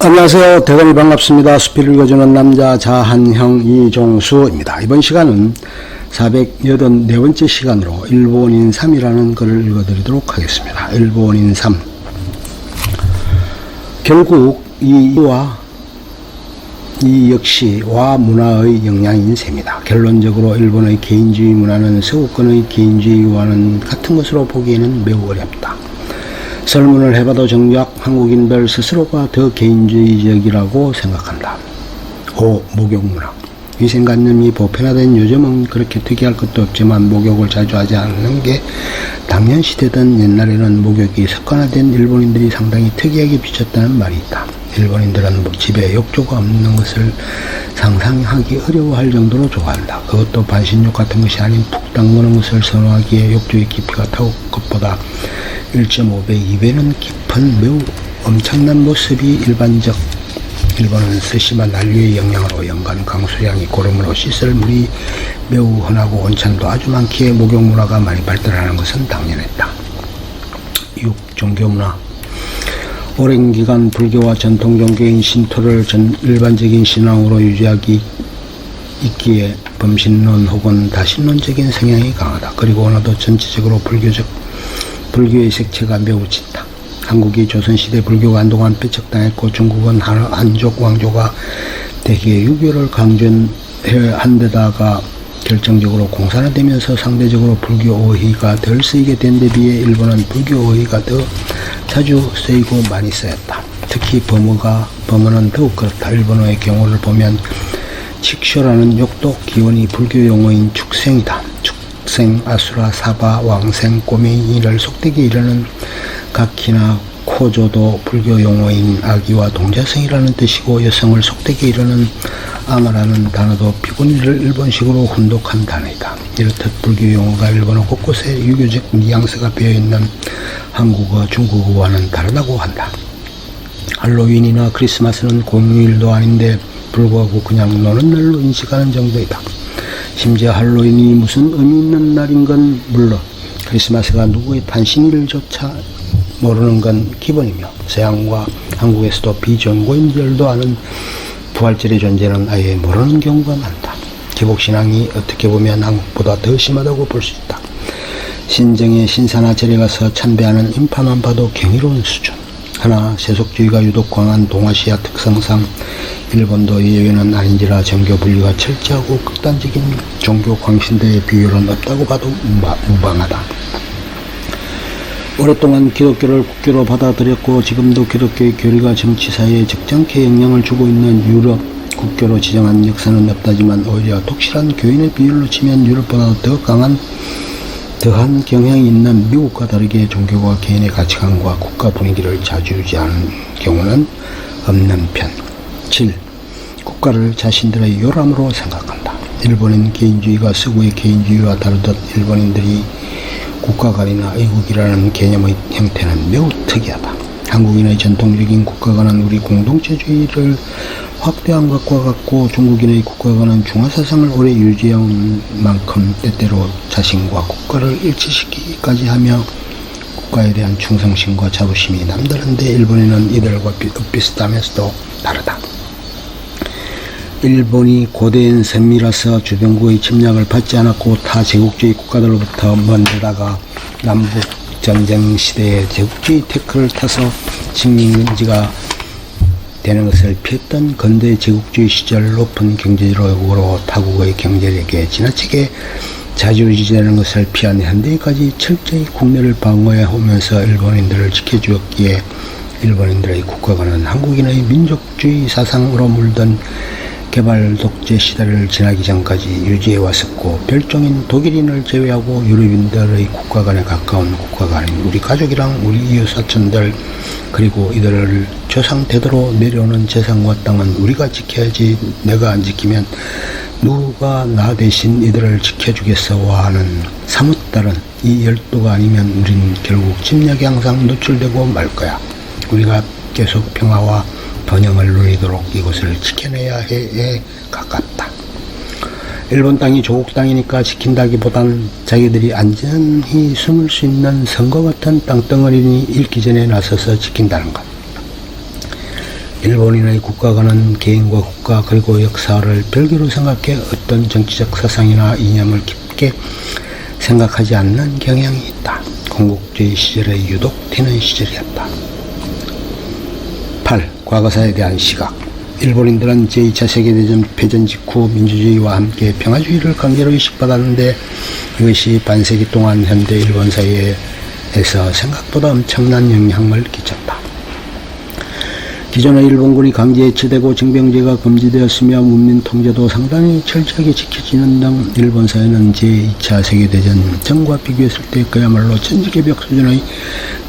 안녕하세요. 대단히 반갑습니다. 수필을 읽어주는 남자 자한형 이종수입니다. 이번 시간은 484번째 시간으로 일본인 3이라는 글을 읽어드리도록 하겠습니다. 일본인 3. 결국 이와 이 역시 와 문화의 영향인 셈이다. 결론적으로 일본의 개인주의 문화는 서구권의 개인주의와는 같은 것으로 보기에는 매우 어렵다. 설문을 해봐도 정작 한국인들 스스로가 더 개인주의적이라고 생각한다. 5. 목욕문화 위생관념이 보편화된 요즘은 그렇게 특이할 것도 없지만 목욕을 자주 하지 않는 게 당연시 되던 옛날에는 목욕이 습관화된 일본인들이 상당히 특이하게 비쳤다는 말이 있다. 일본인들은 뭐 집에 욕조가 없는 것을 상상하기 어려워할 정도로 좋아한다. 그것도 반신욕 같은 것이 아닌 푹 담그는 것을 선호하기에 욕조의 깊이가 타고 것보다 1.5배, 2배는 깊은 매우 엄청난 모습이 일반적 일본은 세심한 난류의 영향으로 연간 강수량이 고름으로 씻을 물이 매우 흔하고 온천도 아주 많기에 목욕 문화가 많이 발달하는 것은 당연했다. 6. 종교 문화 오랜 기간 불교와 전통 종교인 신토를 전 일반적인 신앙으로 유지하기 있기에 범신론 혹은 다신론적인 성향이 강하다. 그리고 어느덧 전체적으로 불교적 불교의 색채가 매우 짙다. 한국이 조선시대 불교가 한동안 배척당했고 중국은 한- 한족 왕조가 대개 유교를 강조한 데다가 결정적으로 공산화되면서 상대적으로 불교 어휘가 덜 쓰이게 된 데 비해 일본은 불교 어휘가 더 자주 쓰이고 많이 쓰였다. 특히 범어가 범어는 더욱 그렇다. 일본어의 경우를 보면 칙쇼라는 욕도 기원이 불교 용어인 축생이다. 축생, 아수라, 사바, 왕생, 꼬맹이를 속되게 이르는 각키나 코조도 불교 용어인 아기와 동자성이라는 뜻이고 여성을 속되게 이르는 아마라는 단어도 피곤이를 일본식으로 혼독한 단어이다. 이렇듯 불교 용어가 일본어 곳곳에 유교적 뉘앙스가 배어있는 한국어, 중국어와는 다르다고 한다. 할로윈이나 크리스마스는 공휴일도 아닌데 불구하고 그냥 노는 날로 인식하는 정도이다. 심지어 할로윈이 무슨 의미 있는 날인 건 물론 크리스마스가 누구의 탄신일조차 모르는 건 기본이며 서양과 한국에서도 비종교인들도 아는 부활절의 존재는 아예 모르는 경우가 많다. 기복신앙이 어떻게 보면 한국보다 더 심하다고 볼 수 있다. 신정의 신사나 절에 가서 참배하는 인파만 봐도 경이로운 수준. 하나 세속주의가 유독 강한 동아시아 특성상 일본도 예외는 아닌지라 정교 분리가 철저하고 극단적인 종교 광신대의 비율은 없다고 봐도 무방하다. 오랫동안 기독교를 국교로 받아들였고 지금도 기독교의 교리가 정치 사회에 적잖게 영향을 주고 있는 유럽 국교로 지정한 역사는 없다지만 오히려 독실한 교인의 비율로 치면 유럽보다 더 강한 더한 경향이 있는 미국과 다르게 종교가 개인의 가치관과 국가 분위기를 좌지우지하는 경우는 없는 편. 7. 국가를 자신들의 요람으로 생각한다. 일본인 개인주의가 서구의 개인주의와 다르듯 일본인들이 국가관이나 의국이라는 개념의 형태는 매우 특이하다. 한국인의 전통적인 국가관은 우리 공동체주의를 확대한 것과 같고 중국인의 국가관은 중화사상을 오래 유지해온 만큼 때때로 자신과 국가를 일치시키기까지 하며 국가에 대한 충성심과 자부심이 남다른데 일본인은 이들과 비- 비슷하면서도 다르다. 일본이 고대인 섬이라서 주변국의 침략을 받지 않았고 타 제국주의 국가들로부터 먼 데다가 남북 전쟁 시대에 제국주의 태클을 타서 식민지가 되는 것을 피했던 근대 제국주의 시절 높은 경제력으로 타국의 경제력에 지나치게 자주지되는 것을 피한 현대까지 철저히 국내를 방어해 오면서 일본인들을 지켜주었기에 일본인들의 국가관은 한국인의 민족주의 사상으로 물든 개발 독재 시대를 지나기 전까지 유지해 왔었고 별종인 독일인을 제외하고 유럽인들의 국가관에 가까운 국가관인 우리 가족이랑 우리 이웃 사촌들 그리고 이들을 조상 대대로 내려오는 재산과 땅은 우리가 지켜야지 내가 안 지키면 누가 나 대신 이들을 지켜주겠어와 하는 사뭇 다른 이 열도가 아니면 우린 결국 침략에 항상 노출되고 말 거야. 우리가 계속 평화와 번영을 누리도록 이곳을 지켜내야 해에 가깝다. 일본 땅이 조국 땅이니까 지킨다기보단 자기들이 안전히 숨을 수 있는 선거 같은 땅덩어리니 잃기 전에 나서서 지킨다는 것. 일본인의 국가관은 개인과 국가 그리고 역사를 별개로 생각해 어떤 정치적 사상이나 이념을 깊게 생각하지 않는 경향이 있다. 건국주의 시절에 유독 튀는 시절이었다. 8. 과거사에 대한 시각 일본인들은 제2차 세계대전 패전 직후 민주주의와 함께 평화주의를 강제로 의식받았는데 이것이 반세기 동안 현대 일본 사회에서 생각보다 엄청난 영향을 끼쳤다. 기존의 일본군이 강제 해체되고 징병제가 금지되었으며 문민 통제도 상당히 철저하게 지켜지는 등 일본 사회는 제2차 세계대전 전과 비교했을 때 그야말로 천지개벽 수준의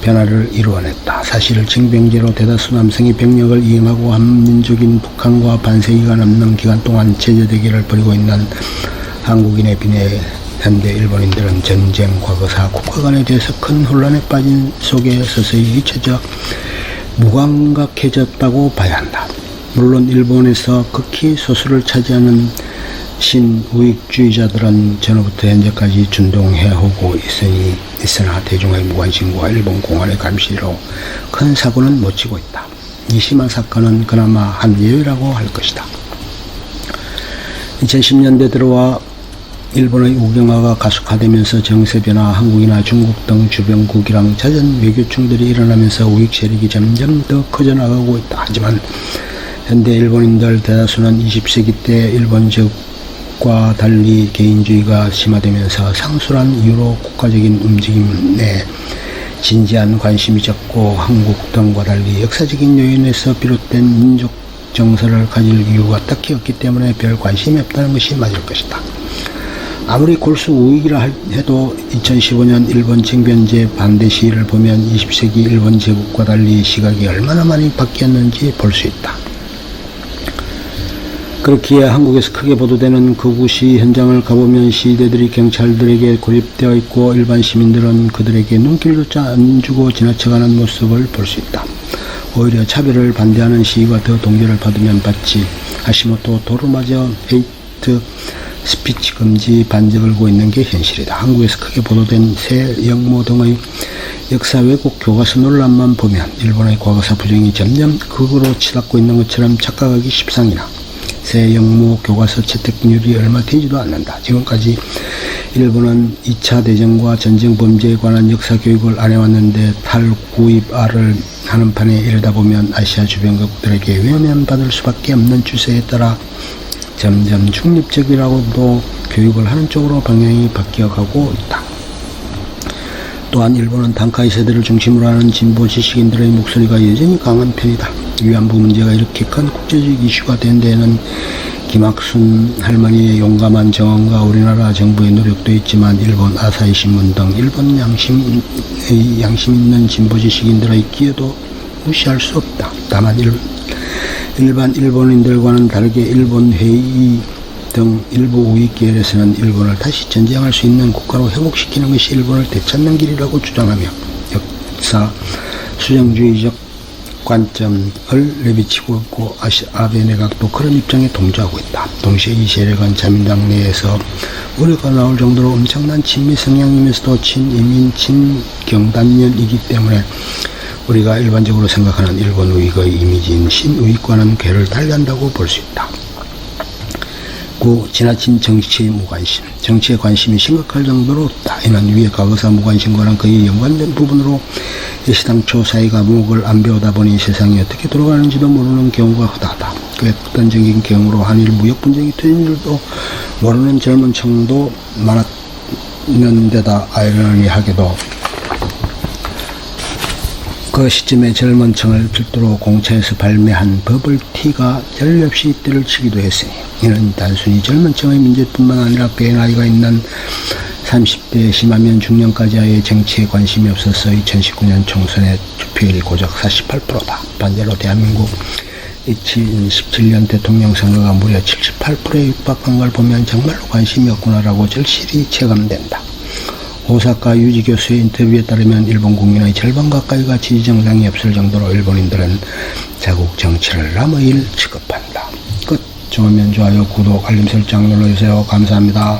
변화를 이루어냈다. 사실 징병제로 대다수 남성이 병력을 이행하고 한민족인 북한과 반세기가 넘는 기간 동안 체제 대결을 벌이고 있는 한국인에 비해 현대 일본인들은 전쟁, 과거사, 국가관에 대해서 큰 혼란에 빠진 속에 서서히 잊혀져 무감각해졌다고 봐야 한다. 물론 일본에서 극히 소수를 차지하는 신우익주의자들은 전후부터 현재까지 준동해오고 있으니 있으나 대중의 무관심과 일본 공안의 감시로 큰 사고는 못 치고 있다. 이시마 사건은 그나마 한 예외라고 할 것이다. 2010년대 들어와 일본의 우경화가 가속화되면서 정세 변화, 한국이나 중국 등 주변국이랑 잦은 외교충들이 일어나면서 우익 세력이 점점 더 커져나가고 있다. 하지만 현대 일본인들 대다수는 20세기 때 일본적과 달리 개인주의가 심화되면서 상술한 이유로 국가적인 움직임에 진지한 관심이 적고 한국 등과 달리 역사적인 요인에서 비롯된 민족 정서를 가질 이유가 딱히 없기 때문에 별 관심이 없다는 것이 맞을 것이다. 아무리 골수 우익이라 해도 2015년 일본 징변제 반대 시위를 보면 20세기 일본 제국과 달리 시각이 얼마나 많이 바뀌었는지 볼 수 있다. 그렇기에 한국에서 크게 보도되는 극우 시위 현장을 가보면 시위대들이 경찰들에게 고립되어 있고 일반 시민들은 그들에게 눈길조차 안 주고 지나쳐가는 모습을 볼 수 있다. 오히려 차별을 반대하는 시위가 더 동조를 받으면 받지 하시모토 도루마저 헤이트 스피치 금지 반지 걸고 있는 게 현실이다. 한국에서 크게 보도된 새 영모 등의 역사 왜곡 교과서 논란만 보면 일본의 과거사 부정이 점점 극으로 치닫고 있는 것처럼 착각하기 십상이나 새 영모 교과서 채택률이 얼마 되지도 않는다. 지금까지 일본은 2차 대전과 전쟁 범죄에 관한 역사 교육을 안 해왔는데 탈구입알을 하는 판에 이르다 보면 아시아 주변국들에게 외면받을 수밖에 없는 추세에 따라 점점 중립적이라고도 교육을 하는 쪽으로 방향이 바뀌어가고 있다. 또한 일본은 단카이 세대를 중심으로 하는 진보 지식인들의 목소리가 여전히 강한 편이다. 위안부 문제가 이렇게 큰 국제적 이슈가 된 데에는 김학순 할머니의 용감한 정언과 우리나라 정부의 노력도 있지만 일본 아사히 신문 등 일본 양심의 양심 있는 진보 지식인들의 기여도 무시할 수 없다. 다만 일, 일반 일본인들과는 다르게 일본 회의 등 일부 우익 계열에서는 일본을 다시 전쟁할 수 있는 국가로 회복시키는 것이 일본을 되찾는 길이라고 주장하며 역사 수정주의적 관점을 내비치고 있고 아베 내각도 그런 입장에 동조하고 있다. 동시에 이 세력은 자민당 내에서 우려가 나올 정도로 엄청난 친미 성향이면서도 친이민, 친경단련이기 때문에 우리가 일반적으로 생각하는 일본 우익의 이미지인 신우익과는 궤를 달리한다고 볼 수 있다. 9. 지나친 정치의 무관심. 정치에 관심이 심각할 정도로 없다. 이는 위의 과거사 무관심과는 거의 연관된 부분으로 시당초 사회가 목을 안 배우다 보니 세상이 어떻게 돌아가는지도 모르는 경우가 허다하다. 그 극단적인 경우로 한일 무역 분쟁이 터진 줄도 모르는 젊은 층도 많았는 데다 아이러니하게도 그 시점에 젊은 층을 필두로 공차에서 발매한 버블티가 전례없이 때를 치기도 했으니 이는 단순히 젊은 층의 문제뿐만 아니라 꽤 나이가 있는 30대 심하면 중년까지의 정치에 관심이 없어서 2019년 총선의 투표율이 고작 48%다. 반대로 대한민국 2017년 대통령 선거가 무려 78%에 육박한 걸 보면 정말로 관심이 없구나라고 절실히 체감된다. 오사카 유지 교수의 인터뷰에 따르면 일본 국민의 절반 가까이가 지지 정당이 없을 정도로 일본인들은 자국 정치를 남의 일 취급한다. 끝. 좋으면 좋아요, 구독, 알림 설정 눌러주세요. 감사합니다.